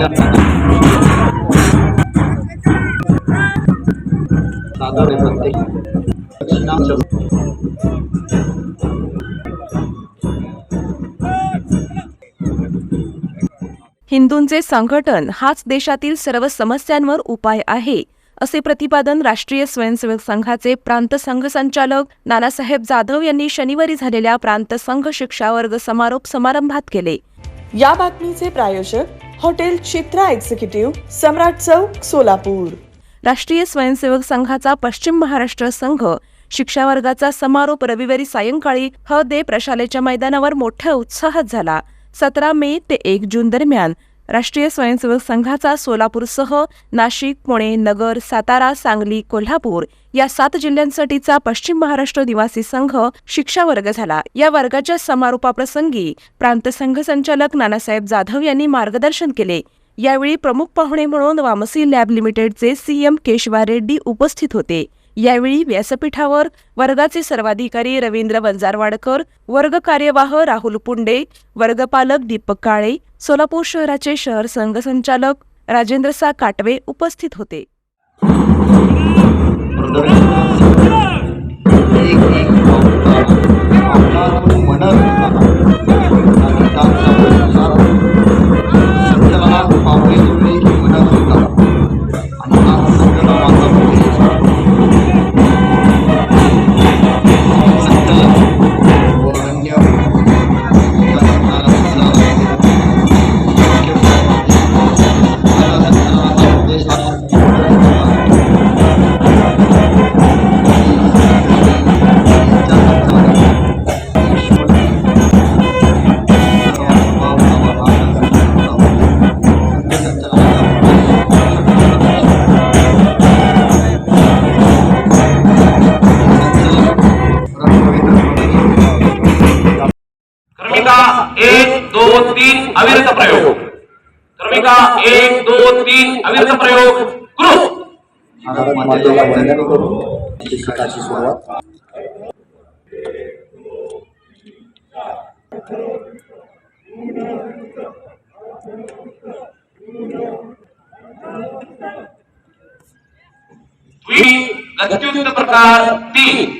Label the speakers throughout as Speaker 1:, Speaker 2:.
Speaker 1: प्रत्येक
Speaker 2: हिंदूंचे संघटन हाच देशातील सर्व समस्यांवर उपाय आहे असे प्रतिपादन राष्ट्रीय स्वयंसेवक संघाचे प्रांत संघ संचालक नानासाहेब जाधव यांनी शनिवारी झालेल्या प्रांत संघ शिक्षा वर्ग समारोप समारंभात केले.
Speaker 3: या बातमीचे प्रायोजक हॉटेल चित्रा एक्झिक्युटिव्ह सम्राट चौक सोलापूर.
Speaker 2: राष्ट्रीय स्वयंसेवक संघाचा पश्चिम महाराष्ट्र संघ शिक्षा वर्गाचा समारोप रविवारी सायंकाळी ह दे प्रशालेच्या मैदानावर मोठ्या उत्साहात झाला. सतरा मे ते एक जून दरम्यान राष्ट्रीय स्वयंसेवक संघाचा सोलापूरसह नाशिक पुणे नगर सातारा सांगली कोल्हापूर या सात जिल्ह्यांसाठीचा पश्चिम महाराष्ट्र निवासी संघ शिक्षा वर्ग झाला. या वर्गाच्या समारोपाप्रसंगी प्रांत संघ संचालक नानासाहेब जाधव यांनी मार्गदर्शन केले. यावेळी प्रमुख पाहुणे म्हणून वामसी लॅब लिमिटेडचे सीएम केशवा रेड्डी उपस्थित होते. यावेळी व्यासपीठावर वर्गाचे सर्वाधिकारी रवींद्र वंजारवाडकर वर्ग कार्यवाह राहुल पुंडे वर्गपालक दीपक काळे सोलापूर शहराचे शहर संघ संचालक राजेंद्र सा काटवे उपस्थित होते.
Speaker 4: क्रमिका एक दोन तीन अविरत प्रयोग. क्रमिका एक दोन तीन अविरत प्रयोग. कृत द्वि गत्युक्त प्रकार तीन.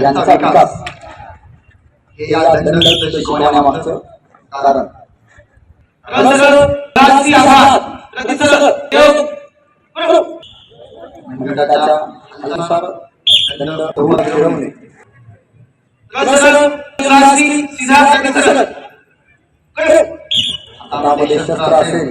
Speaker 1: यांचा विकास हे या दंडदत्त शिकवण्यामागचं कारण घटकाच्या अनुसार फिरवणे हातामध्ये शस्त्र असेल